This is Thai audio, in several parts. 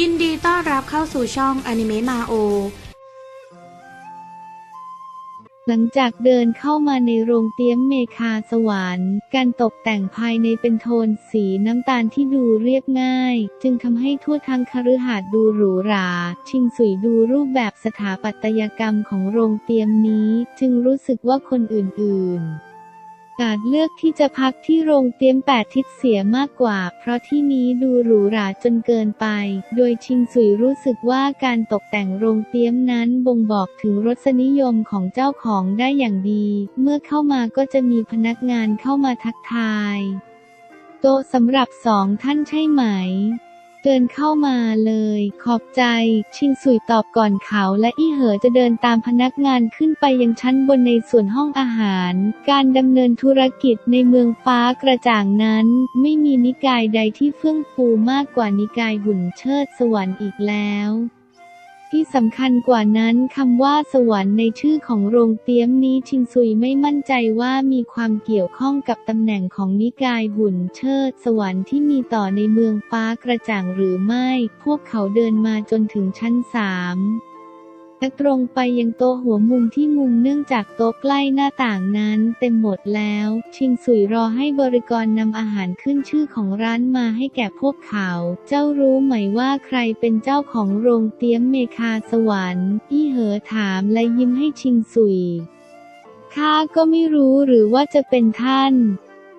ยินดีต้อนรับเข้าสู่ช่องอนิเมะมาโอ หลังจากเดินเข้ามาในโรงเตี้ยมเมคาสวรรค์ การตกแต่งภายในเป็นโทนสีน้ำตาลที่ดูเรียบง่าย จึงทำให้ทั่วทั้งคฤหาสน์ดูหรูหรา ชิงสุยดูรูปแบบสถาปัตยกรรมของโรงเตี้ยมนี้ จึงรู้สึกว่าคนอื่นๆ อาจเลือกที่จะพักที่โรงเตรียมแปดทิศเสียมากกว่า เพราะที่นี้ดูหรูหราจนเกินไป โดยชิงสุยรู้สึกว่าการตกแต่งโรงเตรียมนั้นบ่งบอกถึงรสนิยมของเจ้าของได้อย่างดี เมื่อเข้ามาก็จะมีพนักงานเข้ามาทักทาย โต๊ะสำหรับสองท่านใช่ไหม เดินเข้ามาเลย ขอบใจ ชิงสุยตอบก่อนเขาและอี้เหอจะเดินตามพนักงานขึ้นไปยังชั้นบนในส่วนห้องอาหาร การดำเนินธุรกิจในเมืองฟ้ากระจ่างนั้น ไม่มีนิกายใดที่เฟื่องฟูมากกว่านิกายหุ่นเชิดสวรรค์อีกแล้ว ที่สำคัญกว่านั้นคำว่าสวรรค์ในชื่อของโรงเตี้ยมนี้ชิงซุยไม่มั่นใจว่ามีความเกี่ยวข้องกับตำแหน่งของนิกายหุ่นเชิด สวรรค์ที่มีต่อในเมืองฟ้ากระจ่างหรือไม่ พวกเขาเดินมาจนถึงชั้นสาม และตรงไปยังโต๊ะหัวมุมที่มุมเนื่องจากโต๊ะใกล้หน้าต่างนั้นเต็มหมดแล้ว ชิงสุยรอให้บริกรนำอาหารขึ้นชื่อของร้านมาให้แก่พวกเขา เจ้ารู้ไหมว่าใครเป็นเจ้าของโรงเตี้ยมเมคาสวรรค์อี้เหอถามและยิ้มให้ชิงสุยข้าก็ไม่รู้หรือว่าจะเป็นท่าน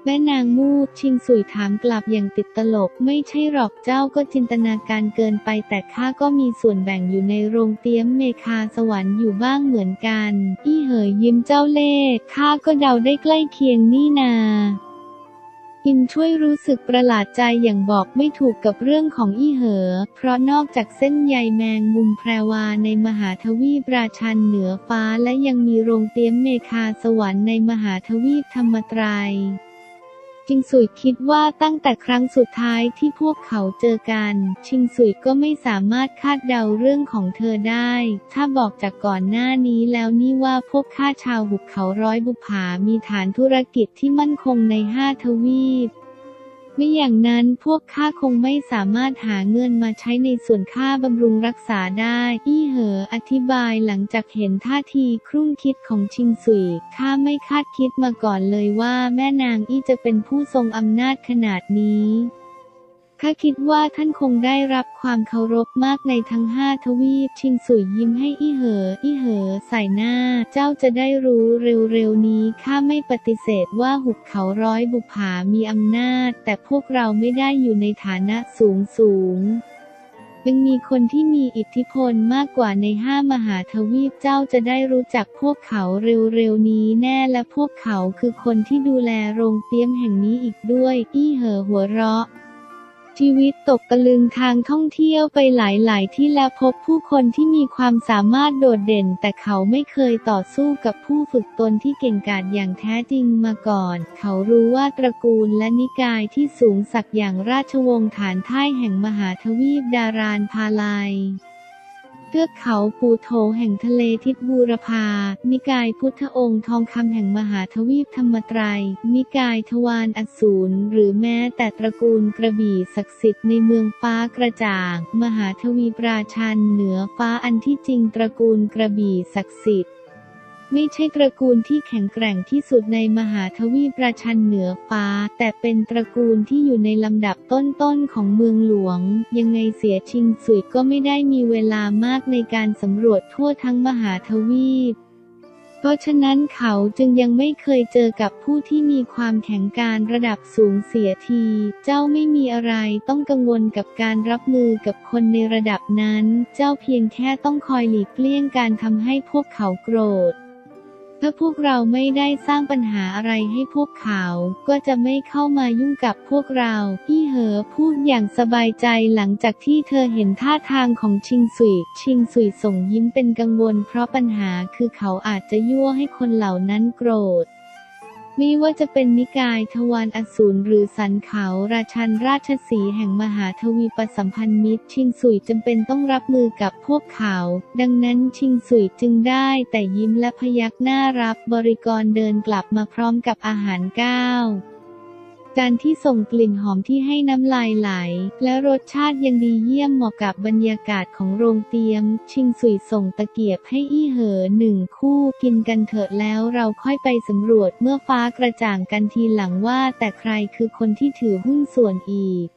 แม่นางมูชิงสุยถามกลับอย่างติดตลก ไม่ใช่หรอกเจ้าก็จินตนาการเกินไปแต่ข้าก็มีส่วนแบ่งอยู่ในโรงเตี้ยมเมคาสวรรค์อยู่บ้างเหมือนกัน อี้เหยยิ้มเจ้าเล่ห์ข้าก็เดาได้ใกล้เคียงนี่นาอินช่วยรู้สึกประหลาดใจอย่างบอกไม่ถูกกับเรื่องของอี้เหอ เพราะนอกจากเส้นใยแมงมุมแพรวาในมหาทวีปราชันเหนือฟ้าและยังมีโรงเตี้ยมเมคาสวรรค์ในมหาทวีปธรรมไตรย จิงสุยคิดว่าตั้งแต่ครั้งสุดท้ายที่พวกเขาเจอกัน ชิงสุยก็ไม่สามารถคาดเดาเรื่องของเธอได้ ถ้าบอกจากก่อนหน้านี้แล้วนี่ว่าพวกข้าชาวหุบเขาร้อยบุผามีฐานธุรกิจที่มั่นคงในห้าทวีป ไม่อย่างนั้นพวกข้าคงไม่สามารถหาเงินมาใช้ในส่วนค่าบำรุงรักษาได้ อี้เหออธิบายหลังจากเห็นท่าทีครุ่นคิดของชิงสุยข้าไม่คาดคิดมาก่อนเลยว่าแม่นางอี้จะเป็นผู้ทรงอำนาจขนาดนี้ ข้าคิดว่าท่านคงได้รับความเคารพมากในทั้งห้าทวีป ชิงสุยยิ้มให้อีเหอ อีเหอ ใส่หน้า เจ้าจะได้รู้เร็วๆนี้ข้าไม่ปฏิเสธว่าหุบเขาร้อยบุผามีอำนาจ แต่พวกเราไม่ได้อยู่ในฐานะสูงสูงยังมีคนที่มีอิทธิพลมากกว่าในห้ามหาทวีปเจ้าจะได้รู้จักพวกเขาเร็วๆนี้แน่และพวกเขาคือคนที่ดูแลโรงเตี้ยมแห่งนี้อีกด้วย อี้เหอหัวเราะ ชีวิตตกตะลึงทางท่องเที่ยวไปหลาย ๆ ที่และพบผู้คนที่มีความสามารถโดดเด่น แต่เขาไม่เคยต่อสู้กับผู้ฝึกตนที่เก่งกาจอย่างแท้จริงมาก่อน เขารู้ว่าตระกูลและนิกายที่สูงสักอย่างราชวงศ์ฐานท่ายแห่งมหาทวีปดารานพาลัย เทือกเขาปูโถแห่งทะเลทิศบูรพา นิกายพุทธองค์ทองคำแห่งมหาทวีปธรรมไตรยนิกายทวารอสูรหรือแม้แต่ตระกูลกระบี่ศักดิ์สิทธิ์ในเมืองฟ้ากระจ่าง มหาทวีปราชันเหนือฟ้าอันที่จริงตระกูลกระบี่ศักดิ์สิทธิ์ ไม่ใช่ตระกูลที่แข็งแกร่งที่สุดในมหาทวีปปราชันเหนือฟ้า แต่เป็นตระกูลที่อยู่ในลำดับต้นๆของเมืองหลวง ยังไงเสียชิงสุยก็ไม่ได้มีเวลามากในการสำรวจทั่วทั้งมหาทวีปเพราะฉะนั้นเขาจึงยังไม่เคยเจอกับผู้ที่มีความแข็งการระดับสูงเสียที เจ้าไม่มีอะไรต้องกังวลกับการรับมือกับคนในระดับนั้น เจ้าเพียงแค่ต้องคอยหลีกเลี่ยงการทำให้พวกเขาโกรธ ถ้าพวกเราไม่ได้สร้างปัญหาอะไรให้พวกเขา ก็จะไม่เข้ามายุ่งกับพวกเรา พี่เหอพูดอย่างสบายใจหลังจากที่เธอเห็นท่าทางของชิงสุย ชิงสุยส่งยิ้มเป็นกังวลเพราะปัญหาคือเขาอาจจะยั่วให้คนเหล่านั้นโกรธ ไม่ว่าจะเป็นนิกายทวารอสูรหรือสันเขาราชันราชสีแห่งมหาทวีปสัมพันธ์มิตร ชิงสุยจำเป็นต้องรับมือกับพวกเขา ดังนั้นชิงสุยจึงได้แต่ยิ้มและพยักหน้ารับบริกรเดินกลับมาพร้อมกับอาหารก้าว การที่ส่งกลิ่นหอมที่ให้น้ำลายไหล และรสชาติยังดีเยี่ยมเหมาะกับบรรยากาศของโรงเตียม ชิงสุยส่งตะเกียบให้อี้เหอหนึ่งคู่กินกันเถอะแล้วเราค่อยไปสำรวจเมื่อฟ้ากระจ่างกันทีหลังว่า แต่ใครคือคนที่ถือหุ้นส่วนอีก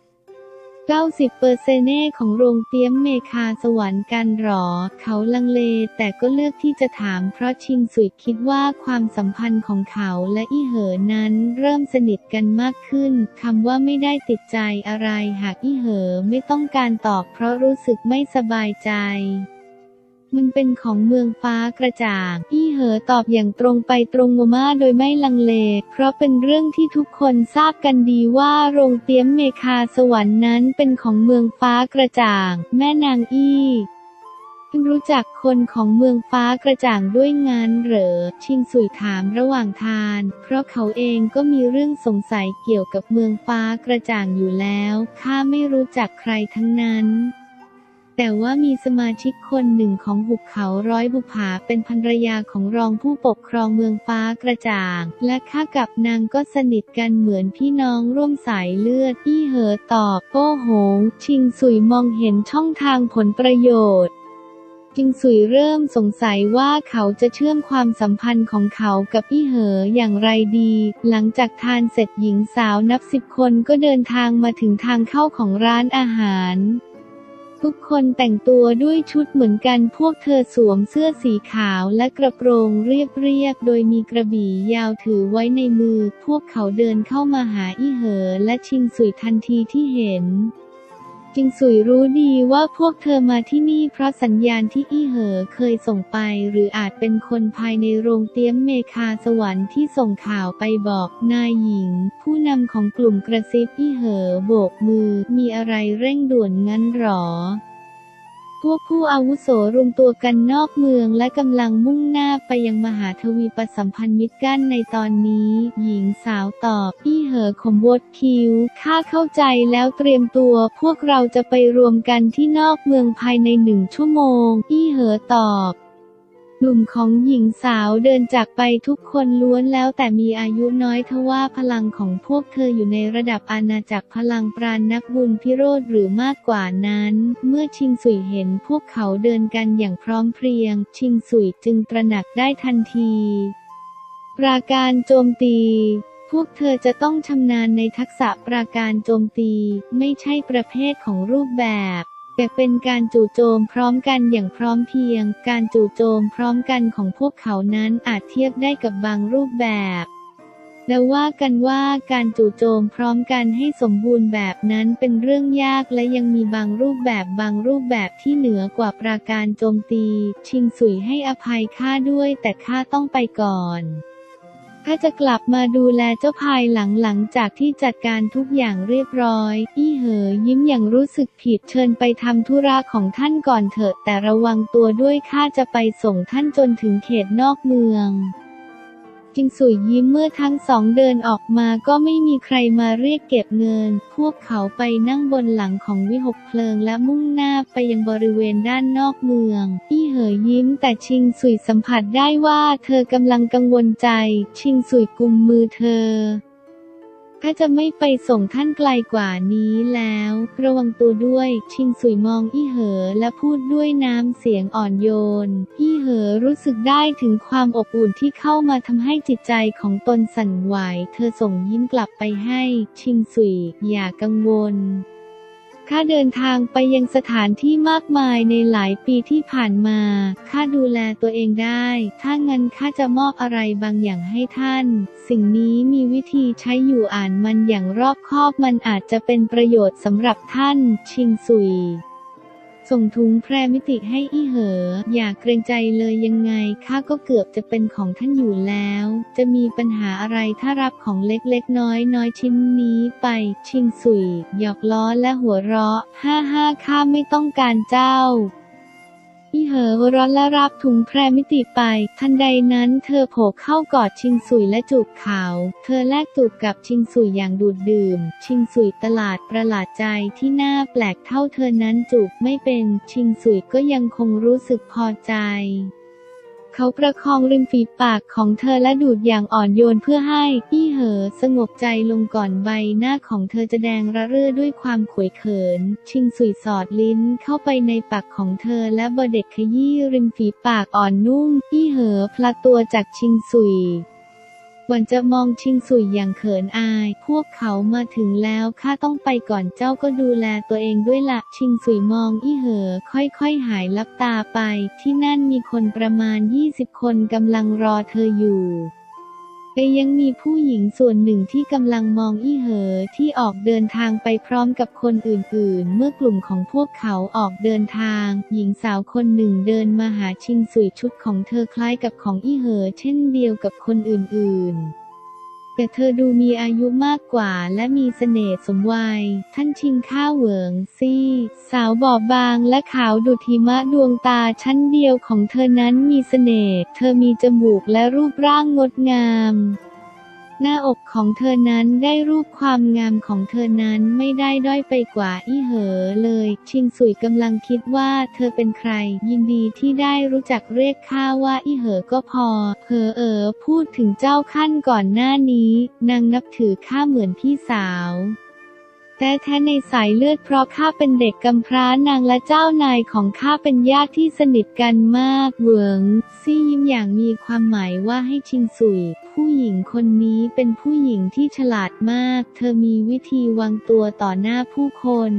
90เปอร์เซเน่ของโรงเตี้ยมเมคาสวรรค์กันหรอ เขาลังเล แต่ก็เลือกที่จะถามเพราะชิงสุยคิดว่าความสัมพันธ์ของเขาและอี้เหอนั้นเริ่มสนิทกันมากขึ้นคำว่าไม่ได้ติดใจอะไรหากอี้เหอไม่ต้องการตอบเพราะรู้สึกไม่สบายใจ มันเป็นของเมืองฟ้ากระจ่าง อี้เหอตอบอย่างตรงไปตรงมาโดยไม่ลังเล เพราะเป็นเรื่องที่ทุกคนทราบกันดีว่าโรงเตี้ยมเมคาสวรรค์นั้นเป็นของเมืองฟ้ากระจ่าง แม่นางอี้รู้จักคนของเมืองฟ้ากระจ่างด้วยงานเหรอ ชิงสุยถามระหว่างทาน เพราะเขาเองก็มีเรื่องสงสัยเกี่ยวกับเมืองฟ้ากระจ่างอยู่แล้ว ข้าไม่รู้จักใครทั้งนั้น แต่ว่ามีสมาชิกคนหนึ่งของหุบเขาร้อยบุภาเป็นภรรยาของรองผู้ปกครองเมืองฟ้ากระจ่าง และข้ากับนางก็สนิทกันเหมือนพี่น้องร่วมสายเลือดอี้เหอตอบโอ้โหง ชิงสุยมองเห็นช่องทางผลประโยชน์จิงสุยเริ่มสงสัยว่าเขาจะเชื่อมความสัมพันธ์ของเขากับอี้เหออย่างไรดี หลังจากทานเสร็จหญิงสาวนับสิบคนก็เดินทางมาถึงทางเข้าของร้านอาหาร ทุกคนแต่งตัวด้วยชุดเหมือนกันพวกเธอสวมเสื้อสีขาวและกระโปรงเรียบๆ โดยมีกระบี่ยาวถือไว้ในมือ พวกเขาเดินเข้ามาหาอี้เหอและชิงสุยทันทีที่เห็น จิงสุยรู้ดีว่าพวกเธอมาที่นี่เพราะสัญญาณที่อี้เหอเคยส่งไป หรืออาจเป็นคนภายในโรงเตี้ยมเมคาสวรรค์ที่ส่งข่าวไปบอกนายหญิง ผู้นำของกลุ่มกระซิบอี้เหอโบกมือ มีอะไรเร่งด่วนงั้นหรอ พวกผู้อาวุโสรวมตัวกันนอกเมืองและกำลังมุ่งหน้าไปยังมหาทวีปสัมพันธ์มิตรกันในตอนนี้ หญิงสาวตอบอี้เหอขมวดคิ้วข้าเข้าใจแล้วเตรียมตัว พวกเราจะไปรวมกันที่นอกเมืองภายในหนึ่งชั่วโมง อี้เหอตอบ กลุ่มของหญิงสาวเดินจากไปทุกคนล้วนแล้วแต่มีอายุน้อยทว่าพลังของพวกเธออยู่ในระดับอาณาจักรพลังปราณนักบุญพิโรธหรือมากกว่านั้น เมื่อชิงสุยเห็นพวกเขาเดินกันอย่างพร้อมเพรียง ชิงสุยจึงตระหนักได้ทันที ปราการโจมตีพวกเธอจะต้องชำนาญในทักษะปราการโจมตี ไม่ใช่ประเภทของรูปแบบ แต่เป็นการจู่โจมพร้อมกันอย่างพร้อมเพียง การจู่โจมพร้อมกันของพวกเขานั้นอาจเทียบได้กับบางรูปแบบและว่ากันว่าการจู่โจมพร้อมกันให้สมบูรณ์แบบนั้นเป็นเรื่องยากและยังมีบางรูปแบบบางรูปแบบที่เหนือกว่าปราการโจมตี ชิงสุยให้อภัยข้าด้วยแต่ข้าต้องไปก่อน ข้าจะกลับมาดูแลเจ้าภายหลังหลังจากที่จัดการทุกอย่างเรียบร้อย อี้เหอยิ้มอย่างรู้สึกผิดเชิญไปทำธุระของท่านก่อนเถอะ แต่ระวังตัวด้วยข้าจะไปส่งท่านจนถึงเขตนอกเมือง จิงสุยยิ้มเมื่อทั้งสองเดินออกมาก็ไม่มีใครมาเรียกเก็บเงิน พวกเขาไปนั่งบนหลังของวิหกเพลิงและมุ่งหน้าไปยังบริเวณด้านนอกเมือง อี้เหอยิ้มแต่ชิงสุยสัมผัสได้ว่าเธอกำลังกังวลใจ ชิงสุยกุมมือเธอ ถ้าจะไม่ไปส่งท่านไกลกว่านี้แล้ว ระวังตัวด้วย ชิงสุยมองอี้เหอและพูดด้วยน้ำเสียงอ่อนโยน อี้เหอรู้สึกได้ถึงความอบอุ่นที่เข้ามาทำให้จิตใจของตนสั่นไหว เธอส่งยิ้มกลับไปให้ ชิงสุย อย่ากังวล ข้าเดินทางไปยังสถานที่มากมายในหลายปีที่ผ่านมาข้าดูแลตัวเองได้ ถ้างั้นข้าจะมอบอะไรบางอย่างให้ท่าน สิ่งนี้มีวิธีใช้อยู่อ่านมันอย่างรอบคอบมันอาจจะเป็นประโยชน์สำหรับท่าน ชิงสุย ส่งถุงแพรมิติให้อีเหอ อย่าเกรงใจเลยยังไงข้าก็เกือบจะเป็นของท่านอยู่แล้ว จะมีปัญหาอะไรถ้ารับของเล็กๆ น้อยน้อยชิ้นนี้ไป ชิงสุย หยอกล้อและหัวเราะ ฮ่าฮ่าข้าไม่ต้องการเจ้า อีเหอร้อนและรับถุงแพรมิติไป ทันใดนั้นเธอโผล่เข้ากอดชิงสุยและจูบเขา เธอแลกจูบกับชิงสุยอย่างดูดดื่ม ชิงสุยตลาดประหลาดใจที่หน้าแปลกเท่าเธอนั้นจูบไม่เป็น ชิงสุยก็ยังคงรู้สึกพอใจ เขาประคองริมฝีปากของเธอและดูดอย่างอ่อนโยนเพื่อให้อี้เหอสงบใจลงก่อนใบหน้าของเธอจะแดงระเรื่อด้วยความขวยเขิน ชิงสุยสอดลิ้นเข้าไปในปากของเธอและบเด็กขยี้ริมฝีปากอ่อนนุ่มอี้เหอพลัดตัวจากชิงสุย หวันจะมองชิงสุยอย่างเขินอาย พวกเขามาถึงแล้วข้าต้องไปก่อนเจ้าก็ดูแลตัวเองด้วยละชิงสุยมองอี้เหอ ค่อยๆหายลับตาไป ที่นั่นมีคนประมาณ 20 คนกำลังรอเธออยู่ แต่ยังมีผู้หญิงส่วนหนึ่งที่กำลังมองอี้เหอที่ออกเดินทางไปพร้อมกับคนอื่นๆ เมื่อกลุ่มของพวกเขาออกเดินทาง หญิงสาวคนหนึ่งเดินมาหาชิงสุยชุดของเธอคล้ายกับของอี้เหอเช่นเดียวกับคนอื่นๆ แต่เธอดูมีอายุมากกว่าและมีเสน่ห์สมวัย ท่านชิงข้าวเหวิงซี่ สาวบอบบางและขาวดุทิมะดวงตาชั้นเดียวของเธอนั้นมีเสน่ห์ เธอมีจมูกและรูปร่างงดงาม หน้าอกของเธอนั้นได้รูปความงามของเธอนั้นไม่ได้ด้อยไปกว่าอี้เหอเลย ชิงสุยกำลังคิดว่าเธอเป็นใคร ยินดีที่ได้รู้จักเรียกข้าว่าอี้เหอก็พอเหอเอ๋อพูดถึงเจ้าขั้นก่อนหน้านี้ นางนับถือข้าเหมือนพี่สาว แท้แท้ในสายเลือดเพราะข้าเป็นเด็กกำพร้านางและเจ้านายของข้าเป็นญาติที่สนิทกันมาก เหวิงซี่ยิ้มอย่างมีความหมายว่าให้ชิงสุย ผู้หญิงคนนี้เป็นผู้หญิงที่ฉลาดมาก เธอมีวิธีวางตัวต่อหน้าผู้คน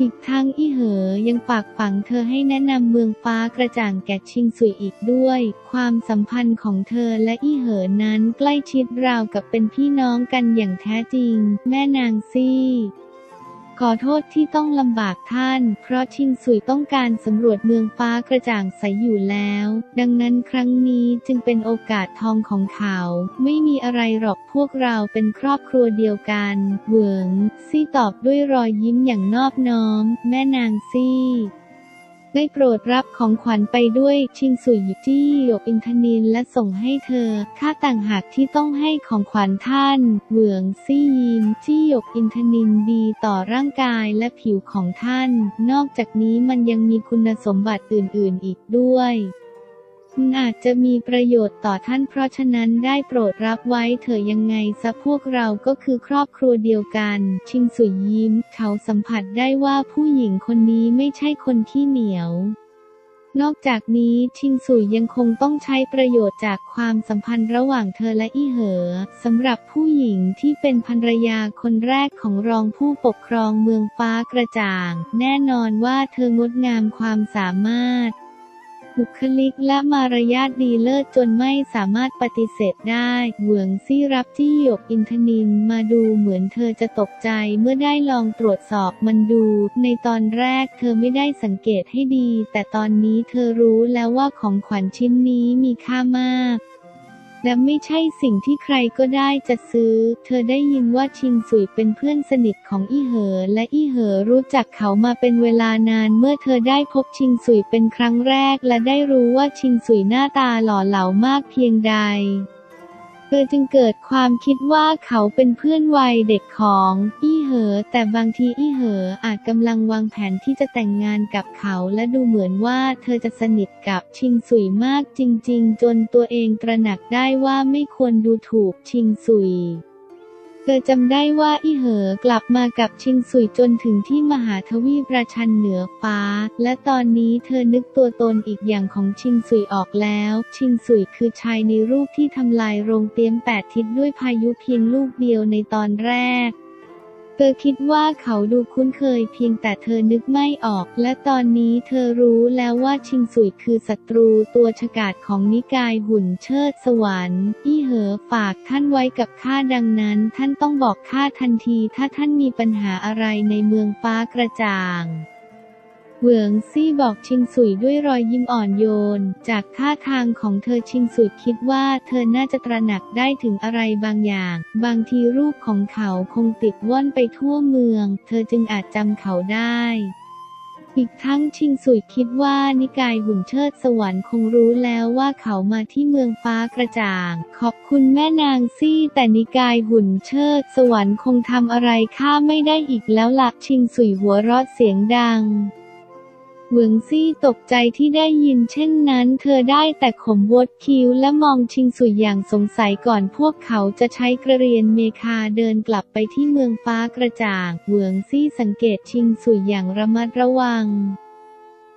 อีกทั้งอี้เหอยังฝากฝังเธอให้แนะนำเมืองฟ้ากระจ่างแก่ชิงสุยอีกด้วย ความสัมพันธ์ของเธอและอี้เหอนั้นใกล้ชิดราวกับเป็นพี่น้องกันอย่างแท้จริง แม่นางซี่ ขอโทษที่ต้องลำบากท่าน เพราะชิงสุยต้องการสำรวจเมืองฟ้ากระจ่างใสอยู่แล้ว ดังนั้นครั้งนี้จึงเป็นโอกาสทองของเขา ไม่มีอะไรหรอกพวกเราเป็นครอบครัวเดียวกันเหวิงซี่ตอบด้วยรอยยิ้มอย่างนอบน้อม แม่นางซี่ ได้โปรดรับของขวัญไปด้วยชิงสุยจี้หยกอินทนินและส่งให้เธอ ค่าต่างหากที่ต้องให้ของขวัญท่าน เหวืองซี่ยิมจี้หยกอินทนินดีต่อร่างกายและผิวของท่าน นอกจากนี้มันยังมีคุณสมบัติอื่น ๆ อีกด้วย มันอาจจะมีประโยชน์ต่อท่านเพราะฉะนั้นได้โปรดรับไว้เถอะยังไงซะพวกเราก็คือครอบครัวเดียวกัน ชิงสุยยิ้ม เขาสัมผัสได้ว่าผู้หญิงคนนี้ไม่ใช่คนที่เหนียวนอกจากนี้ชิงสุยยังคงต้องใช้ประโยชน์จากความสัมพันธ์ระหว่างเธอและอี้เหอสำหรับผู้หญิงที่เป็นภรรยาคนแรกของรองผู้ปกครองเมืองฟ้ากระจ่าง แน่นอนว่าเธองดงามความสามารถ บุคลิกและมารยาทดีเลิศจนไม่สามารถปฏิเสธได้เหวืองซี่รับที่หยกอินทนินมาดูเหมือนเธอจะตกใจเมื่อได้ลองตรวจสอบมันดู ในตอนแรกเธอไม่ได้สังเกตให้ดี แต่ตอนนี้เธอรู้แล้วว่าของขวัญชิ้นนี้มีค่ามาก และไม่ใช่สิ่งที่ใครก็ได้จะซื้อ เธอได้ยินว่าชิงสุยเป็นเพื่อนสนิทของอี้เหอ และอี้เหอรู้จักเขามาเป็นเวลานานเมื่อเธอได้พบชิงสุยเป็นครั้งแรก และได้รู้ว่าชิงสุยหน้าตาหล่อเหลามากเพียงใด เธอจึงเกิดความคิดว่าเขาเป็นเพื่อนวัยเด็กของอี้เหอ แต่บางทีอี้เหออาจกำลังวางแผนที่จะแต่งงานกับเขาและดูเหมือนว่าเธอจะสนิทกับชิงสุยมากจริง ๆ จนตัวเองตระหนักได้ว่าไม่ควรดูถูกชิงสุย เธอจำได้ว่าอี้เหอกลับมากับชิงสุยจนถึงที่มหาทวีประชันเหนือฟ้า และตอนนี้เธอนึกตัวตนอีกอย่างของชิงสุยออกแล้ว ชิงสุยคือชายในรูปที่ทำลายโรงเตรียมแปดทิศด้วยพายุเพียงลูกเดียวในตอนแรก เธอคิดว่าเขาดูคุ้นเคยเพียงแต่เธอนึกไม่ออก และตอนนี้เธอรู้แล้วว่าชิงสุยคือศัตรูตัวฉกาจของนิกายหุ่นเชิดสวรรค์อี้เหอฝากท่านไว้กับข้าดังนั้น ท่านต้องบอกข้าทันที ถ้าท่านมีปัญหาอะไรในเมืองฟ้ากระจ่าง เหวิงซี่บอกชิงสุยด้วยรอยยิ้มอ่อนโยน จากท่าทางของเธอชิงสุยคิดว่าเธอน่าจะตระหนักได้ถึงอะไรบางอย่าง บางทีรูปของเขาคงติดว่อนไปทั่วเมือง เธอจึงอาจจำเขาได้อีกทั้งชิงสุยคิดว่านิกายหุ่นเชิดสวรรค์คงรู้แล้วว่าเขามาที่เมืองฟ้ากระจ่าง ขอบคุณแม่นางซี่แต่นิกายหุ่นเชิดสวรรค์คงทำอะไรข้าไม่ได้อีกแล้วละชิงสุยหัวเราะเสียงดัง เหวิงซี่ตกใจที่ได้ยินเช่นนั้น เธอได้แต่ขมวดคิ้วและมองชิงสุยอย่างสงสัยก่อนพวกเขาจะใช้กระเรียนเมคาเดินกลับไปที่เมืองฟ้ากระจ่าง เหวิงซี่สังเกตชิงสุยอย่างระมัดระวัง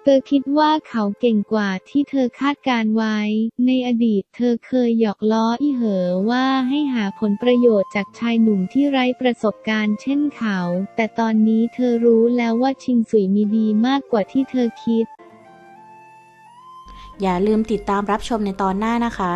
ธอคิดว่าเขาเก่งกว่าที่เธอคาดการไว้ ในอดีตเธอเคยหยอกล้ออีเหอว่าให้หาผลประโยชน์จากชายหนุ่มที่ไร้ประสบการณ์เช่นเขา แต่ตอนนี้เธอรู้แล้วว่าชิงสุยมีดีมากกว่าที่เธอคิด อย่าลืมติดตามรับชมในตอนหน้านะคะ